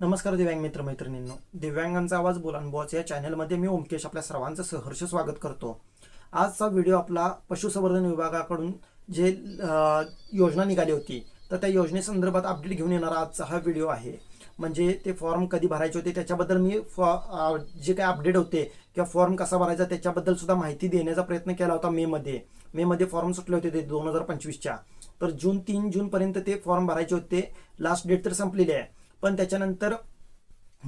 नमस्कार दिव्यांग मित्र मैत्रिणींनो दिव्यांगांचा आवाज बोलान बॉच या चॅनलमध्ये मी ओमकेश आपल्या सर्वांचं सहर्ष स्वागत करतो. आजचा व्हिडिओ आपला पशुसंवर्धन विभागाकडून जे योजना निघाली होती तर त्या योजनेसंदर्भात अपडेट घेऊन येणारा आजचा हा व्हिडिओ आहे. म्हणजे ते फॉर्म कधी भरायचे होते त्याच्याबद्दल मी फॉ जे काही अपडेट होते किंवा फॉर्म कसा भरायचा त्याच्याबद्दल सुद्धा माहिती देण्याचा प्रयत्न केला होता मेमध्ये मेमध्ये फॉर्म सुटले होते ते दोन हजार पंचवीसच्या. तर जून तीन जूनपर्यंत ते फॉर्म भरायचे होते. लास्ट डेट तर संपलेली आहे. पण त्याच्यानंतर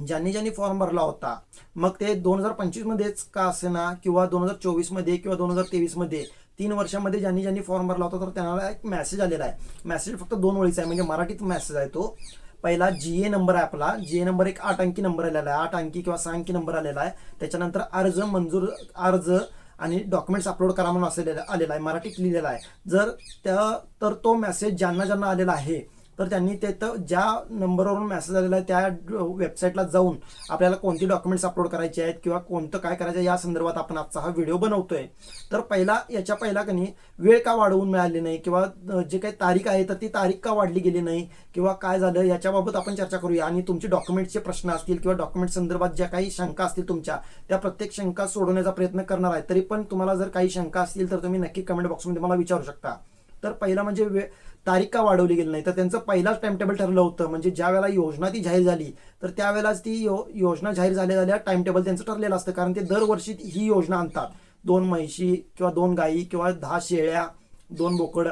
ज्यांनी ज्यांनी फॉर्म भरला होता मग ते दोन हजार पंचवीसमध्येच का असेना किंवा दोन हजार चोवीसमध्ये किंवा दोन हजार तेवीसमध्ये तीन वर्षामध्ये ज्यांनी ज्यांनी फॉर्म भरला होता तर त्यांना एक मेसेज आलेला आहे. मेसेज फक्त दोन वेळीचा आहे म्हणजे मराठीत मेसेज आहे तो. पहिला जी ए नंबर आहे आपला. जी ए नंबर एक आठ अंकी नंबर आलेला आहे. आठ अंकी किंवा सहा अंकी नंबर आलेला आहे. त्याच्यानंतर अर्ज मंजूर अर्ज आणि डॉक्युमेंट्स अपलोड करा म्हणून असलेला आलेला आहे. मराठीत लिहिलेला आहे. जर त्या तर तो मेसेज ज्यांना ज्यांना आलेला आहे तर त्यांनी ते तर ज्या नंबरवरून मेसेज आलेला आहे त्या वेबसाईटला जाऊन आपल्याला कोणती डॉक्युमेंट्स अपलोड करायचे आहेत किंवा कोणतं काय करायचं आहे या संदर्भात आपण आजचा हा व्हिडिओ बनवतोय. तर पहिला याच्या पहिला कनी वेळ का वाढवून मिळाली नाही किंवा जे काही तारीख आहे तर ती तारीख का वाढली गेली नाही किंवा काय झालं याच्याबाबत आपण चर्चा करूया. आणि तुमचे डॉक्युमेंटचे प्रश्न असतील किंवा डॉक्युमेंट संदर्भात ज्या काही शंका असतील तुमच्या त्या प्रत्येक शंका सोडवण्याचा प्रयत्न करणार आहे. तरी पण तुम्हाला जर काही शंका असतील तर तुम्ही नक्की कमेंट बॉक्समध्ये मला विचारू शकता. तर पहिला म्हणजे वे तारीख का वाढवली गेली नाही. तर त्यांचं पहिलाच टाइम टेबल ठरलं होतं. म्हणजे ज्या वेळेला योजना ती जाहीर झाली तर त्यावेळेलाच ती यो योजना जाहीर झाल्या झाल्या टाइम टेबल त्यांचं ठरलेलं असतं. कारण ते दरवर्षी ही योजना आणतात. दोन म्हैशी किंवा दोन गायी किंवा दहा शेळ्या दोन बोकड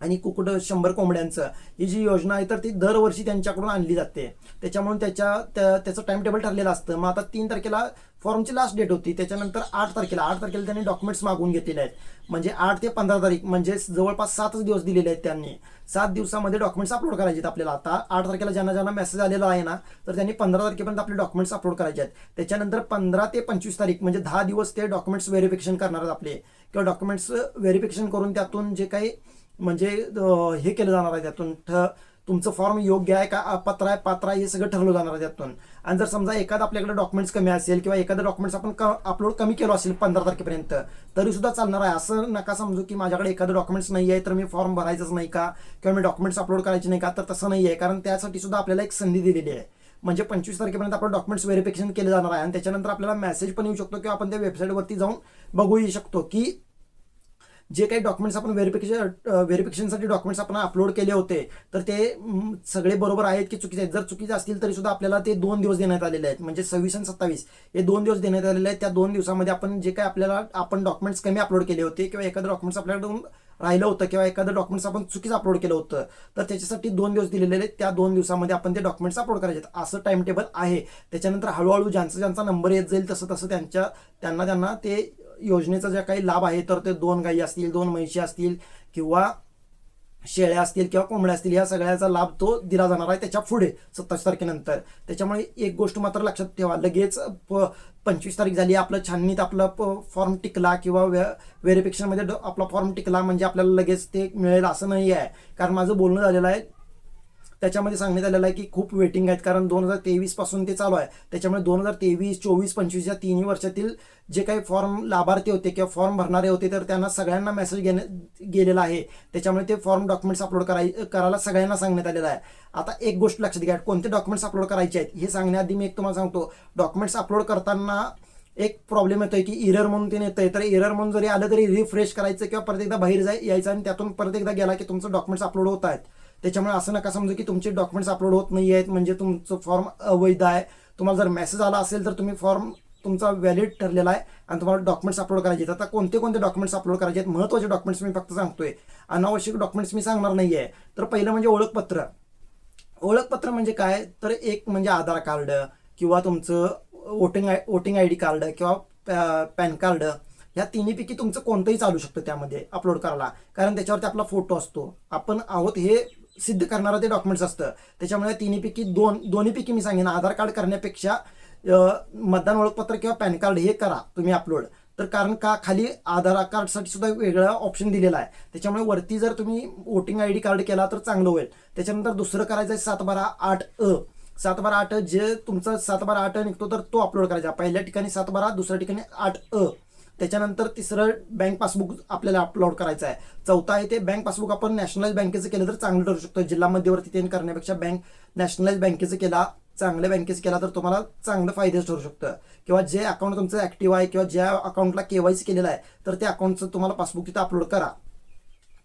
आणि कुकुट शंभर कोंबड्यांचं. ही जी योजना आहे तर ती दरवर्षी त्यांच्याकडून आणली जाते. त्याच्यामुळे त्याच्या त्या- त्याचं टाइम टेबल ठरलेलं असतं. मग आता तीन तारखेला फॉर्मची लास्ट डेट होती. त्याच्यानंतर आठ तारखेला आठ तारखेला त्यांनी डॉक्युमेंट्स मागवून घेतलेले आहेत. म्हणजे आठ ते पंधरा तारीख म्हणजे जवळपास सातच दिवस दिलेले आहेत त्यांनी. सात दिवसामध्ये डॉक्युमेंट्स अपलोड करायचे आहेत आपल्याला. आता आठ तारखेला ज्यांना ज्यांना मेसेज आलेला आहे ना तर त्यांनी पंधरा तारखेपर्यंत आपले डॉक्युमेंट्स अपलोड करायचे आहेत. त्याच्यानंतर पंधरा ते पंचवीस तारीख म्हणजे दहा दिवस ते डॉक्युमेंट्स व्हेरिफिकेशन करणार आहेत आपले. किंवा डॉक्युमेंट्स व्हेरिफिकेशन करून त्यातून जे काही म्हणजे हे केलं जाणार आहे त्यातून. तुमचं फॉर्म योग्य आहे का? पात्र आहे पात्र आहे हे सगळं ठरवलं जाणार आहे त्यातून. आणि जर समजा एखादा आपल्याकडे डॉक्युमेंट्स कमी असेल किंवा एखादं डॉक्युमेंट्स आपण अपलोड कमी केलो असेल पंधरा तारखेपर्यंत तरी सुद्धा चालणार आहे. असं नका समजू की माझ्याकडे एखादं डॉक्युमेंट्स नाही आहे तर मी फॉर्म भरायचंच नाही का? किंवा मी डॉक्युमेंट्स अपलोड करायचे नाही का? तर तसं नाही आहे. कारण त्यासाठी सुद्धा आपल्याला एक संधी दिलेली आहे. म्हणजे पंचवीस तारखेपर्यंत आपण डॉक्युमेंट्स व्हेरिफिकेशन केले जाणार आहे. आणि त्याच्यानंतर आपल्याला मेसेज पण येऊ शकतो किंवा आपण त्या वेबसाईटवरती जाऊन बघूही शकतो की जे काही डॉक्युमेंट्स आपण व्हेरिफिकेशन व्हेरिफिकेशनसाठी डॉक्युमेंट्स आपण अपलोड केले होते तर ते सगळे बरोबर आहेत की चुकीचे आहेत? जर चुकीचे असतील तरी सुद्धा आपल्याला ते दोन दिवस देण्यात आलेले आहेत. म्हणजे सव्वीस आणि सत्तावीस. हे दोन दिवस देण्यात आलेले आहेत. त्या दोन दिवसामध्ये आपण जे काही आपल्याला आपण डॉक्युमेंट्स कमी अपलोड केले होते किंवा एखादं डॉक्युमेंट्स आपल्याकडून राहिलं होतं किंवा एखादं डॉक्युमेंट्स आपण चुकीचं अपलोड केलं होतं तर त्याच्यासाठी दोन दिवस दिलेले आहेत. त्या दोन दिवसामध्ये आपण ते डॉक्युमेंट्स अपलोड करायचे आहेत. असं टाइम टेबल आहे. त्याच्यानंतर हळूहळू ज्यांचा ज्यांचा नंबर येत जाईल तसं तसं त्यांच्या त्यांना त्यांना ते योजनेचा ज्या काही लाभ आहे तर ते दोन गायी असतील दोन म्हैशी असतील किंवा शेळ्या असतील किंवा कोंबड्या असतील या सगळ्याचा लाभ तो दिला जाणार आहे त्याच्या पुढे सत्तावीस तारखेनंतर. त्याच्यामुळे एक गोष्ट मात्र लक्षात ठेवा लगेच प- पंचवीस तारीख झाली आपलं छाननीत आपला फॉर्म टिकला किंवा वे व्हेरिफिकेशनमध्ये आपला फॉर्म टिकला म्हणजे आपल्याला लगेच ते मिळेल असं नाही आहे कारण माझं बोलणं झालेलं आहे त्याच्यामध्ये सांगण्यात आलेलं आहे की खूप वेटिंग आहेत. कारण दोन हजार तेवीसपासून ते चालू आहे. त्याच्यामुळे दोन हजार तेवीस चोवीस पंचवीस या तिन्ही वर्षातील जे काही फॉर्म लाभार्थी होते किंवा फॉर्म भरणारे होते तर त्यांना सगळ्यांना मेसेज घेणे गेलेला आहे. त्याच्यामुळे ते फॉर्म डॉक्युमेंट्स अपलोड कराय करायला सगळ्यांना सांगण्यात आलेलं आहे. आता एक गोष्ट लक्षात घ्या. कोणते डॉक्युमेंट्स अपलोड करायचे आहेत? हे सांगण्याआधी मी एक तुम्हाला सांगतो. डॉक्युमेंट्स अपलोड करताना एक प्रॉब्लेम येतोय की इरर म्हणून ते येतंय तर इरर म्हणून जरी आलं तरी रिफ्रेश करायचं किंवा परत एकदा बाहेर जाय यायचं आणि त्यातून परत एकदा गेला की तुमचं डॉक्युमेंट्स अपलोड होत आहेत. त्याच्यामुळे असं नका समजू की तुमचे डॉक्युमेंट्स अपलोड होत नाही आहेत म्हणजे तुमचं फॉर्म अवैध आहे. तुम्हाला जर मेसेज आला असेल तर तुम्ही फॉर्म तुमचा व्हॅलिड ठरलेला आहे आणि तुम्हाला डॉक्युमेंट्स अपलोड करायचे आहेत. आता कोणते कोणते डॉक्युमेंट्स अपलोड करायचे आहेत महत्त्वाचे डॉक्युमेंट्स मी फक्त सांगतोय. अनावश्यक डॉक्युमेंट्स मी सांगणार नाही आहे तर पहिलं म्हणजे ओळखपत्र. ओळखपत्र म्हणजे काय? तर एक म्हणजे आधार कार्ड किंवा तुमचं voting I voting I D card किंवा पॅ- पॅन कार्ड. ह्या तिन्हीपैकी तुमचं कोणतंही चालू शकतं त्यामध्ये अपलोड करायला. कारण त्याच्यावरती आपला फोटो असतो. आपण आहोत हे सिद्ध करणारं ते डॉक्युमेंट्स असतं. त्याच्यामुळे तिन्हीपैकी दोन दोन्हीपैकी मी सांगेन. आधार कार्ड करण्यापेक्षा मतदान ओळखपत्र किंवा पॅन कार्ड हे करा तुम्ही अपलोड तर कारण का खाली आधार कार्डसाठी सुद्धा वेगळा ऑप्शन दिलेला आहे. त्याच्यामुळे वरती जर तुम्ही वोटिंग आय डी कार्ड केला तर चांगलं होईल. त्याच्यानंतर दुसरं करायचं आहे सात बारा आठ अ. सात बारा आठ जे तुमचा सात बारा आठ निघतो तर तो अपलोड करायचा. पहिल्या ठिकाणी सात बारा दुसऱ्या ठिकाणी आठ अ. त्याच्यानंतर तिसरं बँक पासबुक आपल्याला अपलोड करायचं आहे. चौथा आहे ते बँक पासबुक आपण नॅशनलाइज बँकेचं केलं तर चांगलं ठरू शकतो. जिल्हा मध्यवर्ती ते करण्यापेक्षा बँक नॅशनलाइज बँकेचं केला चांगल्या बँकेचं केला तर तुम्हाला चांगलं फायदेच ठरू शकतं. किंवा जे अकाउंट तुमचं ॲक्टिव्ह आहे किंवा ज्या अकाउंटला के वाय सी केलेलं आहे तर त्या अकाउंटचं तुम्हाला पासबुक तिथं अपलोड करा.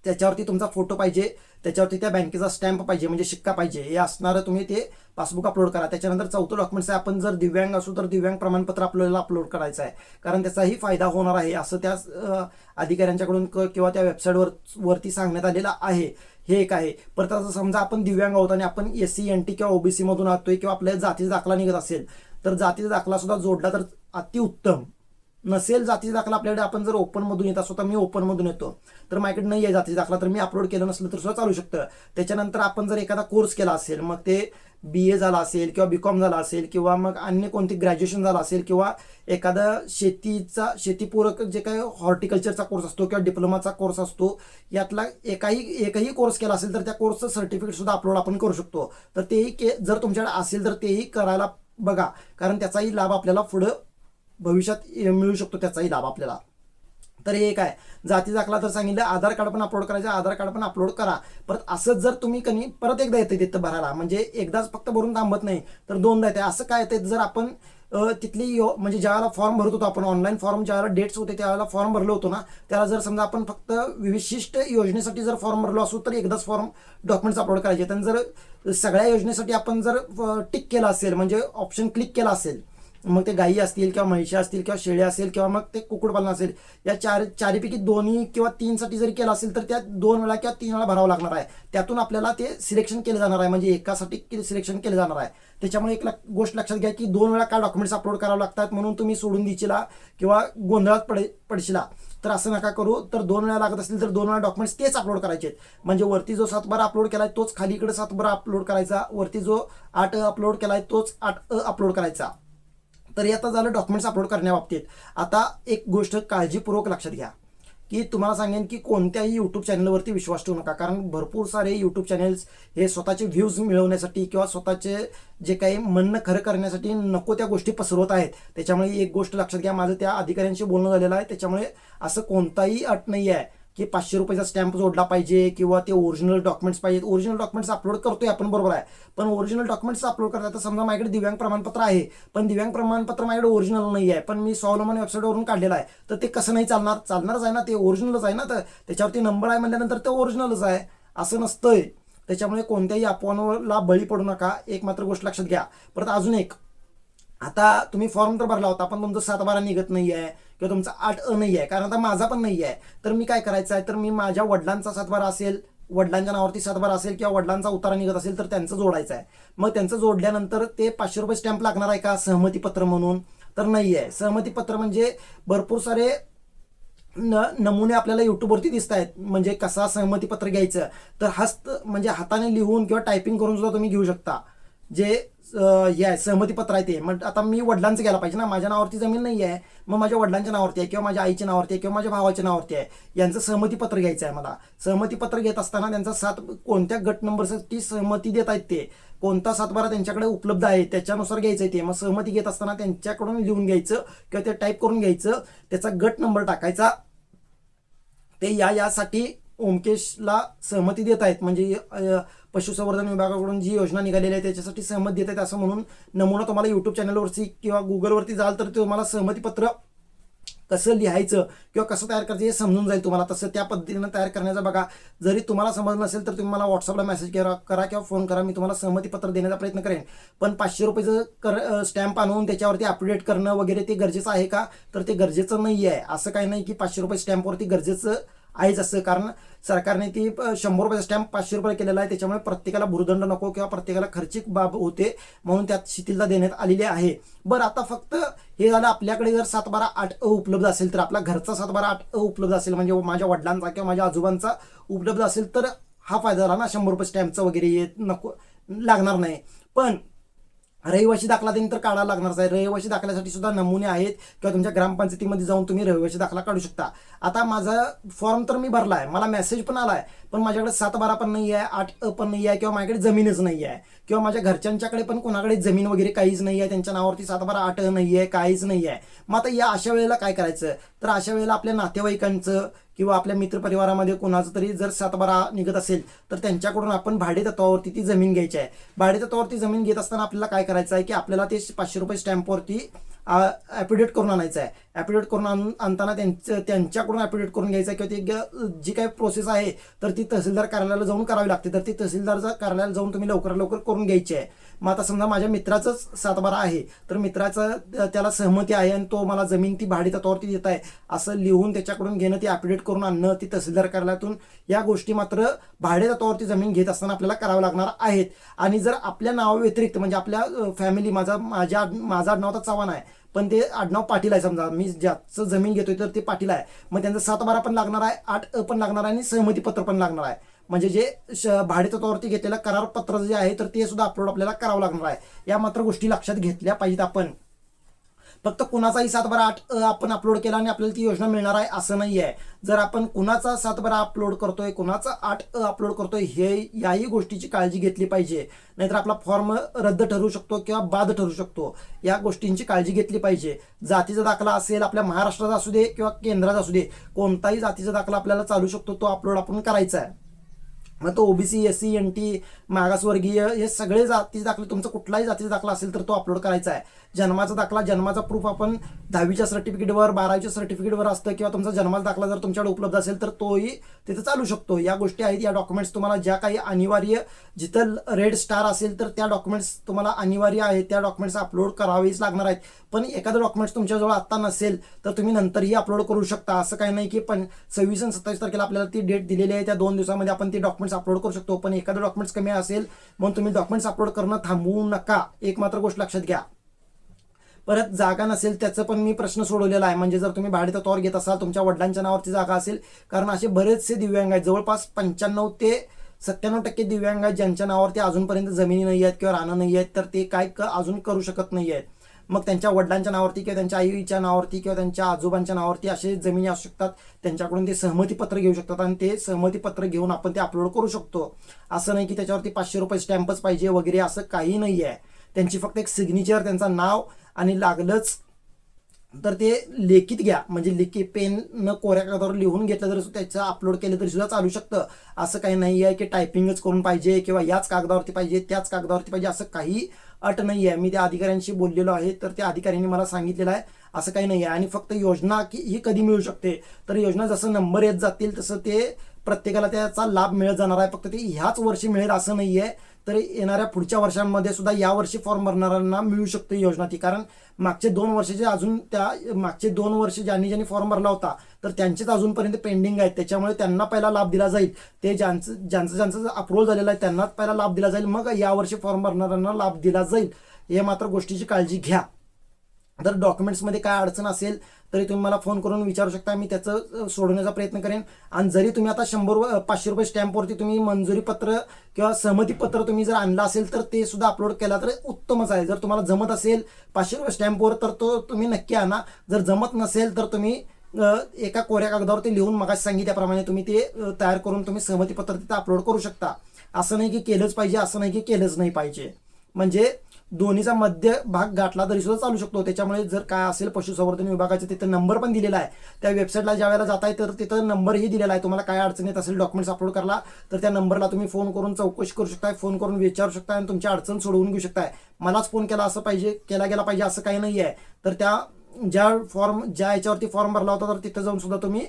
त्याच्यावरती तुमचा फोटो पाहिजे त्याच्यावरती त्या बँकेचा स्टॅम्प पाहिजे म्हणजे शिक्का पाहिजे. हे असणारं तुम्ही ते पासबुक अपलोड करा. त्याच्यानंतर चौथं डॉक्युमेंट्स आहे आपण जर दिव्यांग असू तर दिव्यांग प्रमाणपत्र आपल्याला अपलोड करायचं आहे. कारण त्याचाही फायदा होणार आहे असं त्या अधिकाऱ्यांच्याकडून क- किंवा त्या वेबसाईटवर वरती सांगण्यात आलेलं आहे. हे एक आहे. परत आता समजा आपण दिव्यांग आहोत आणि आपण एस सी एन टी किंवा ओबीसीमधून आहोत किंवा आपल्या जातीचा दाखला निघत असेल तर जातीचा दाखला सुद्धा जोडला तर अतिउत्तम. नसेल जातीचा दाखला आपल्याकडे आपण जर ओपन मधून येत असो तर मी ओपन मधून येतो. तर माझ्याकडे नाही आहे जातीचा दाखला तर मी अपलोड केलं नसलं तर सुद्धा चालू शकतं. त्याच्यानंतर आपण जर एखादा कोर्स केला असेल मग ते बी ए झाला असेल किंवा बी कॉम झाला असेल किंवा मग अन्य कोणती ग्रॅज्युएशन झालं असेल किंवा एखादा शेतीचा शेतीपूरक जे काही हॉर्टिकल्चरचा कोर्स असतो किंवा डिप्लोमाचा कोर्स असतो यातला एकाही एकही कोर्स केला असेल तर त्या कोर्सचं सर्टिफिकेट सुद्धा अपलोड आपण करू शकतो. तर तेही के जर तुमच्याकडे असेल तर तेही करायला बघा. कारण त्याचाही लाभ आपल्याला पुढं भविष्यात मिळू शकतो त्याचाही लाभ आपल्याला. तर हे काय जाती दाखला तर सांगितलं आधार कार्ड पण अपलोड करायचं आधार कार्ड पण अपलोड करा. परत असंच जर तुम्ही कमी परत एकदा येते तिथं भरायला म्हणजे एकदाच फक्त भरून थांबत नाही तर दोनदा येते असं काय येते जर आपण तिथली यो- म्हणजे ज्यावेळेला फॉर्म भरत होतो आपण ऑनलाईन फॉर्म ज्यावेळेला डेट्स होते त्यावेळेला फॉर्म भरलो होतो ना त्याला जर समजा आपण फक्त विशिष्ट योजनेसाठी जर फॉर्म भरलो असू तर एकदाच फॉर्म डॉक्युमेंट्स अपलोड करायचे. आणि जर सगळ्या योजनेसाठी आपण जर टिक केला असेल म्हणजे ऑप्शन क्लिक केला असेल मग ते गायी असतील किंवा म्हैशी असतील किंवा शेळ्या असेल किंवा मग ते कुक्कुटपालन असेल या चार चारीपैकी दोन्ही किंवा तीनसाठी जरी केलं असेल तर त्या दोन वेळा किंवा तीन वेळा भरावं लागणार आहे. त्यातून आपल्याला ते सिलेक्शन केलं जाणार आहे. म्हणजे एकासाठी सिलेक्शन केलं जाणार आहे. त्याच्यामुळे एक गोष्ट लक्षात घ्या की दोन वेळा काय डॉक्युमेंट्स अपलोड करावं लागतात म्हणून तुम्ही सोडून दिशीला किंवा गोंधळात पडे पडशिला. तर असं नका करू. तर दोन वेळा लागत असतील तर दोन वेळा डॉक्युमेंट्स तेच अपलोड करायचे म्हणजे वरती जो सातबारा अपलोड केलाय तोच खालीकडे सातबारा अपलोड करायचा. वरती जो आठ अपलोड केलाय तोच आठ अपलोड करायचा. तर आता झालं डॉक्युमेंट्स अपलोड करण्याबाबतीत. आता एक गोष्ट काळजीपूर्वक लक्षात घ्या. की तुम्हाला सांगेन की कोणत्याही यूट्यूब चॅनलवरती विश्वास ठेवू नका. कारण भरपूर सारे यूट्यूब चॅनेल्स हे स्वतःचे व्ह्यूज मिळवण्यासाठी किंवा स्वतःचे जे काही म्हणणं खरं करण्यासाठी नको त्या गोष्टी पसरवत आहेत. त्याच्यामुळे एक गोष्ट लक्षात घ्या. माझं त्या अधिकाऱ्यांशी बोलणं झालेलं आहे. त्याच्यामुळे असं कोणताही अट नाही आहे की पाचशे रुपयाचा स्टॅम्प जोडला पाहिजे किंवा ते ओरिजिनल डॉक्युमेंट्स पाहिजेत. ओरिजिनल डॉक्युमेंट्स अपलोड करतोय आपण बरोबर आहे. पण ओरिजिनल डॉक्युमेंट्स अपलोड करतात तर समजा माझ्याकडे दिव्यांग प्रमाणपत्र आहे पण दिव्यांग प्रमाणपत्र माझ्याकडे ओरिजिनल नाही आहे पण मी स्वावलंबन वेबसाईटवरून काढलेलं आहे तर ते कसं नाही चालणार? चालणारच आहे ना ते ओरिजिनलच आहे ना तर त्याच्यावरती नंबर आहे म्हणल्यानंतर ते ओरिजिनलच आहे असं नसतंय. त्याच्यामुळे कोणत्याही अपवानाला बळी पडू नका. एक मात्र गोष्ट लक्षात घ्या. परत अजून एक. आता तुम्ही फॉर्म तर भरला होता पण तुमचं सात बारा निघत नाही आहे किंवा तुमचा आठ अ नाही आहे कारण आता माझा पण नाही आहे तर मी काय करायचं आहे तर मी माझ्या वडिलांचा सातबारा असेल वडिलांच्या नावावरती सातबारा असेल किंवा वडिलांचा उतारा निघत असेल तर त्यांचं जोडायचं आहे मग त्यांचं जोडल्यानंतर ते पाचशे रुपये स्टॅम्प लागणार आहे का? सहमतीपत्र म्हणून. तर नाही आहे सहमतीपत्र म्हणजे भरपूर सारे न नमुने आपल्याला युट्यूबवरती दिसत आहेत म्हणजे कसा सहमतीपत्र घ्यायचं? तर हस्त म्हणजे हाताने लिहून किंवा टायपिंग करून सुद्धा तुम्ही घेऊ शकता. जे हे आहे सहमतीपत्र आहे ते. मग आता मी वडिलांचं घ्यायला पाहिजे ना. माझ्या नावावरती जमीन नाही आहे मग माझ्या वडिलांच्या नावावरती आहे किंवा माझ्या आईच्या नावावरती आहे किंवा माझ्या भावाच्या नावावरती आहे. यांचं सहमतीपत्र घ्यायचं आहे मला. सहमतीपत्र घेत असताना त्यांचा सात कोणत्या गट नंबरसाठी सहमती देत आहेत ते? कोणता सातबारा त्यांच्याकडे उपलब्ध आहे? त्याच्यानुसार घ्यायचं आहे ते. मग सहमती घेत असताना त्यांच्याकडून लिहून घ्यायचं किंवा ते टाईप करून घ्यायचं. त्याचा गट नंबर टाकायचा. ते या यासाठी ओमकेशला सहमती देत आहेत. म्हणजे पशुसंवर्धन विभागाकडून जी योजना निघालेली आहे त्याच्यासाठी सहमत देत आहेत असं म्हणून नमुना तुम्हाला युट्यूब चॅनलवरती किंवा गुगलवरती जाल तर तुम्हाला सहमतीपत्र कसं लिहायचं किंवा कसं तयार करायचं हे समजून जाईल तुम्हाला. तसं त्या पद्धतीनं तयार करण्याचा बघा. जरी तुम्हाला समजलं नसेल तर तुम्ही मला व्हॉट्सअपला मेसेज करा करा किंवा फोन करा. मी तुम्हाला सहमतीपत्र देण्याचा प्रयत्न करेन. पण पाचशे रुपयेचं कर स्टॅम्प आणून त्याच्यावरती अपडेट करणं वगैरे ते गरजेचं आहे का? तर ते गरजेचं नाही आहे असं काही नाही की पाचशे रुपये स्टॅम्पवरती गरजेचं आहेच असं. कारण सरकारने ती शंभर रुपयाचा स्टॅम्प पाचशे रुपये केलेला आहे. त्याच्यामुळे प्रत्येकाला भूर्दंड नको किंवा प्रत्येकाला खर्चिक बाब होते म्हणून त्यात शिथिलता देण्यात आलेली आहे. बरं आता फक्त हे झालं आपल्याकडे जर सात बारा आठ अ उपलब्ध असेल तर आपला घरचा सात बारा आठ अ उपलब्ध असेल म्हणजे माझ्या वडिलांचा किंवा माझ्या आजोबांचा उपलब्ध असेल तर हा फायदा झाला ना? शंभर रुपये स्टॅम्पचा वगैरे येत नको लागणार नाही. पण रहिवाशी दाखला देईन तर काढायला लागणारच आहे रहिवाशी दाखल्यासाठी सुद्धा नमुने आहेत किंवा तुमच्या ग्रामपंचायतीमध्ये जाऊन तुम्ही रहिवाशी दाखला काढू शकता. आता माझा फॉर्म तर मी भरला आहे. मला मेसेज पण आला आहे पण माझ्याकडे सात बारा पण नाही आहे आठ पण नाही आहे किंवा माझ्याकडे जमीनच नाही आहे किंवा माझ्या घरच्यांच्याकडे पण कोणाकडे जमीन वगैरे काहीच नाही आहे त्यांच्या नावावरती सातबारा आठ नाही आहे काहीच नाही आहे मग आता या अशा वेळेला काय करायचं? तर अशा वेळेला आपल्या नातेवाईकांचं किंवा आपल्या मित्रपरिवारामध्ये कोणाचं तरी जर सातबारा निघत असेल तर त्यांच्याकडून आपण भाडे तत्वावरती ती जमीन घ्यायची आहे. भाडे तत्वावरती जमीन घेत असताना आपल्याला काय करायचं आहे की आपल्याला ते पाचशे रुपये स्टॅम्पवरती ॲपिडेट करून आणायचं आहे. ॲपिडेट करून आण आणताना त्यांचं त्यांच्याकडून ॲपिडेट करून घ्यायचं आहे किंवा ती ग- जी काही प्रोसेस आहे तर ती तहसीलदार कार्यालयाला जाऊन करावी लागते. तर ती तहसीलदार कार्यालयाला जाऊन तुम्ही लवकर लवकर करून घ्यायची आहे. मग आता समजा माझ्या मित्राचंच सातबारा आहे तर मित्राचं त्याला सहमती आहे आणि तो मला जमीन ती भाडी तत्वावरती देत आहे. असं लिहून त्याच्याकडून घेणं ती अपडेट करून आणणं ती तहसीलदार कार्यालयातून या गोष्टी मात्र भाडे तत्वावरती जमीन घेत असताना आपल्याला करावं लागणार आहेत. आणि जर आपल्या नावाव्यतिरिक्त म्हणजे आपल्या फॅमिली माझा माझ्या माझा आडनाव तर चव्हाण आहे पण ते आडनाव पाटील आहे समजा मी ज्याचं जमीन घेतोय तर ते पाटील आहे. मग त्यांचं सात बारा पण लागणार आहे आठ पण लागणार आहे आणि सहमती पत्र पण लागणार आहे. म्हणजे जे श- भाडे तत्वावरती घेतलेलं करारपत्र जे आहे तर ते सुद्धा अपलोड आपल्याला करावं लागणार आहे. या मात्र गोष्टी लक्षात घेतल्या पाहिजेत आपण. फक्त कुणाचाही सातबारा आठ आपण अपलोड केला आणि आपल्याला ती योजना मिळणार आहे असं नाही आहे जर आपण कुणाचा सातबारा अपलोड करतोय कुणाचा आठ अपलोड करतोय हे याही गोष्टीची काळजी घेतली पाहिजे. नाहीतर आपला फॉर्म रद्द ठरू शकतो किंवा बाद ठरू शकतो. या गोष्टींची काळजी घेतली पाहिजे. जातीचा दाखला असेल आपल्या महाराष्ट्राचा असू दे किंवा केंद्राचा असू दे कोणताही जातीचा दाखला आपल्याला चालू शकतो तो अपलोड आपण करायचा आहे. मग तो OBC S C N T मागासवर्गीय हे सगळे जातीचे दाखले तुमचा कुठलाही जातीचा दाखला असेल तर तो अपलोड करायचा आहे. जन्माचा दाखला जन्माचा प्रूफ आपण दहावीच्या सर्टिफिकेटवर बारावीच्या सर्टिफिकेटवर असतं किंवा तुमचा जन्माचा दाखला जर तुमच्याकडे उपलब्ध असेल तर तोही तिथे चालू शकतो. या गोष्टी आहेत या डॉक्युमेंट्स तुम्हाला ज्या काही अनिवार्य जिथं रेड स्टार असेल तर त्या डॉक्युमेंट्स तुम्हाला अनिवार्य आहेत त्या डॉक्युमेंट्स अपलोड करावेच लागणार आहेत. पण एखादं डॉक्युमेंट्स तुमच्याजवळ आत्ता नसेल तर तुम्ही नंतरही अपलोड करू शकता. असं काही नाही की पण सव्वीस आणि सत्तावीस तारखेला आपल्याला ती डेट दिलेली आहे. त्या दोन दिवसामध्ये आपण ती डॉक्युमेंट्स अपलोड करू शकतो पण एखादं डॉक्युमेंट्स कमी असेल म्हणून तुम्ही डॉक्युमेंट्स अपलोड करणं थांबवू नका. एक मात्र गोष्ट लक्षात घ्या. परत जागा नसेल त्याचं पण मी प्रश्न सोडवलेला आहे. म्हणजे जर तुम्ही भाडे तत्वावर घेत असाल तुमच्या वडिलांच्या नावावरती जागा असेल कारण असे बरेचसे दिव्यांग आहेत. जवळपास पंच्याण्णव ते सत्त्याण्णव टक्के दिव्यांग आहेत ज्यांच्या नावावरती अजूनपर्यंत जमिनी नाही आहेत किंवा राणं नाही आहेत तर ते काय अजून करू शकत नाही आहेत. मग त्यांच्या वडिलांच्या नावावरती किंवा त्यांच्या आईच्या नावावरती किंवा त्यांच्या आजोबांच्या नावावरती असे जमिनी असू शकतात. त्यांच्याकडून ते सहमतीपत्र घेऊ शकतात आणि ते सहमतीपत्र घेऊन आपण ते अपलोड करू शकतो. असं नाही की त्याच्यावरती पाचशे रुपये स्टॅम्पच पाहिजे वगैरे असं काही नाही आहे त्यांची फक्त एक सिग्नेचर त्यांचं नाव आणि लागलंच. तर ते लेखित घ्या. म्हणजे लेखी पेन न कोऱ्या कागदावर लिहून घेतलं तरी सुद्धा त्याचं अपलोड केलं तरी सुद्धा चालू शकतं. असं काही नाही आहे की टायपिंगच करून पाहिजे किंवा याच कागदावरती पाहिजे त्याच कागदावरती पाहिजे असं काही अट नाही आहे मी त्या अधिकाऱ्यांशी बोललेलो आहे तर त्या अधिकाऱ्यांनी मला सांगितलेलं आहे असं काही नाही आहे आणि फक्त योजना की ही कधी मिळू शकते? तर योजना जसं नंबर येत जातील तसं ते प्रत्येकाला त्याचा लाभ मिळत जाणार आहे. फक्त ते ह्याच वर्षी मिळेल असं नाही आहे तर येणाऱ्या पुढच्या वर्षांमध्ये सुद्धा यावर्षी फॉर्म भरणाऱ्यांना मिळू शकते योजना ती. कारण मागचे दोन वर्षाचे अजून त्या मागचे दोन वर्ष ज्यांनी ज्यांनी फॉर्म भरला होता तर त्यांचेच अजूनपर्यंत पेंडिंग आहेत. त्याच्यामुळे त्यांना पहिला लाभ दिला जाईल. ते ज्यांचं ज्यांचं ज्यांचं अप्रुव्हल झालेलं आहे त्यांनाच पहिला लाभ दिला जाईल. मग यावर्षी फॉर्म भरणाऱ्यांना लाभ दिला जाईल. हे मात्र गोष्टीची काळजी घ्या. जर डॉक्युमेंट्समध्ये काय अडचण असेल तरी तुम्ही मला फोन करून विचारू शकता. मी त्याचं सोडवण्याचा प्रयत्न करेन. आणि जरी तुम्ही आता शंभर पाचशे रुपये स्टॅम्पवरती तुम्ही मंजुरी पत्र किंवा सहमती पत्र तुम्ही जर आणलं असेल तर ते सुद्धा अपलोड केला तर उत्तमच आहे. जर तुम्हाला जमत असेल पाचशे रुपये स्टॅम्पवर तर तो तुम्ही नक्की आणा. जर जमत नसेल तर तुम्ही एका कोऱ्या कागदावर ते लिहून मगाशी सांगितल्याप्रमाणे तुम्ही ते तयार करून तुम्ही सहमती पत्र तिथे अपलोड करू शकता. असं नाही की केलंच पाहिजे असं नाही की केलंच नाही पाहिजे. म्हणजे दोन्हीचा मध्य भाग गाठला तरी सुद्धा चालू शकतो. त्याच्यामुळे जर काय असेल पशुसंवर्धन विभागाचे तिथं नंबर पण दिलेला आहे. त्या वेबसाईटला ज्या वेळेला जाताय तर तिथं नंबरही दिलेला आहे. तुम्हाला काय अडचण येत असेल डॉक्युमेंट्स अपलोड करायला तर त्या नंबरला तुम्ही फोन करून चौकशी करू शकताय फोन करून विचारू शकताय आणि तुमची अडचण सोडवून घेऊ शकताय. मलाच फोन केला असं पाहिजे केला गेला पाहिजे असं काही नाही आहे तर त्या ज्या फॉर्म ज्या याच्यावरती फॉर्म भरला होता तर तिथं जाऊन सुद्धा तुम्ही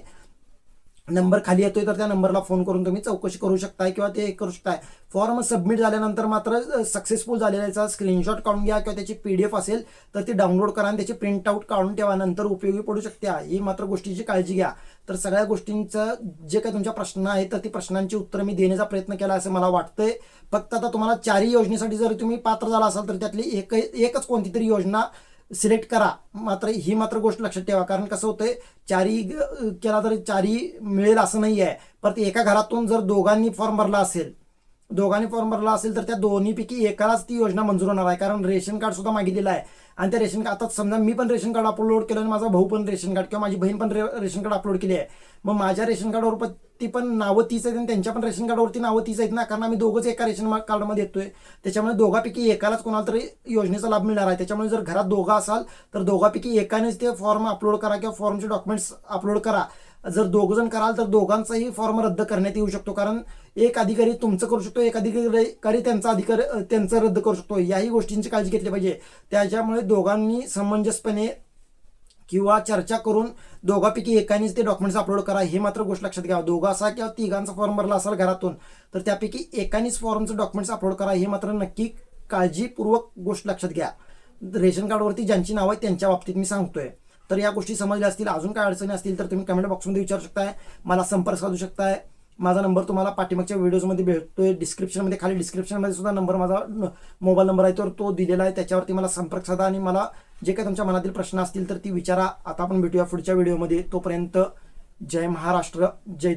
नंबर खाली येतोय तर त्या नंबरला फोन करून तुम्ही चौकशी करू शकताय किंवा ते करू शकताय. फॉर्म सबमिट झाल्यानंतर मात्र सक्सेसफुल झालेल्याचा स्क्रीनशॉट काढून घ्या किंवा त्याची पी डी एफ असेल तर ती डाउनलोड करा आणि त्याची प्रिंटआउट काढून ठेवा. नंतर उपयोगी पडू शकते ही मात्र गोष्टीची काळजी घ्या. तर सगळ्या गोष्टींचं जे काही तुमच्या प्रश्न आहेत तर ती प्रश्नांची उत्तरं मी देण्याचा प्रयत्न केला असं मला वाटतंय. फक्त आता तुम्हाला चारही योजनेसाठी जर तुम्ही पात्र झाला असाल तर त्यातली एक एकच कोणती तरी योजना सिलेक्ट करा. मात्र ही मात्र गोष्ट लक्षात ठेवा. कारण कसं होतंय चारी ग- केला तर चारी मिळेल असं नाही आहे. परत एका घरातून जर दोघांनी फॉर्म भरला असेल दोघांनी फॉर्म भरला असेल तर त्या दोन्हीपैकी एकालाच ती योजना मंजूर होणार आहे. कारण रेशन कार्ड सुद्धा मागितलेलं आहे. आणि त्या रेशन कार्ड आता समजा मी पण रेशन कार्ड अपलोड केलं आणि माझा भाऊ पण रेशन कार्ड किंवा माझी बहीण पण रे- रेशन कार्ड अपलोड केली आहे. मग माझ्या रेशन कार्डवर पण ती पण नावं तीच आहेत आणि त्यांच्या पण रेशन कार्डवरती नावं तीच आहेत ना? कारण आम्ही दोघंच एका रेशन कार्डमध्ये येतोय. त्याच्यामुळे दोघापैकी एकालाच कोणाला तरी योजनेचा लाभ मिळणार आहे. त्याच्यामुळे जर घरात दोघं असाल तर दोघापैकी एकानेच ते फॉर्म अपलोड करा किंवा फॉर्मचे डॉक्युमेंट्स अपलोड करा. जर दोघ जण कराल तर दोघांचाही फॉर्म रद्द करण्यात येऊ शकतो. कारण एक अधिकारी तुमचं करू शकतो एक अधिकारी त्यांचा अधिकार त्यांचं रद्द करू शकतो. याही गोष्टींची काळजी घेतली पाहिजे. त्याच्यामुळे दोघांनी समंजसपणे किंवा चर्चा करून दोघांपैकी एकानेच ते डॉक्युमेंट्स अपलोड करा हे मात्र गोष्ट लक्षात घ्या. दोघा असा किंवा तिघांचा फॉर्म भरला असाल घरातून तर त्यापैकी एकानेच फॉर्मचं डॉक्युमेंट्स अपलोड करा हे मात्र नक्की काळजीपूर्वक गोष्ट लक्षात घ्या. रेशन कार्डवरती ज्यांची नावं आहे त्यांच्या बाबतीत मी सांगतोय. तर या गोष्टी समजल्या असतील अजून काय अडचणी असतील तर तुम्ही कमेंट बॉक्समध्ये विचारू शकताय. मला संपर्क साधू शकताय. माझा नंबर तुम्हाला पाठीमागच्या व्हिडिओजमध्ये भेटतोय. डिस्क्रिप्शनमध्ये खाली डिस्क्रिप्शनमध्ये सुद्धा नंबर माझा मोबाईल नंबर आहे तर तो दिलेला आहे. त्याच्यावरती मला संपर्क साधा आणि मला जे काही तुमच्या मनातील प्रश्न असतील तर ती विचारा. आता आपण भेटूया पुढच्या व्हिडिओमध्ये. तोपर्यंत जय महाराष्ट्र जय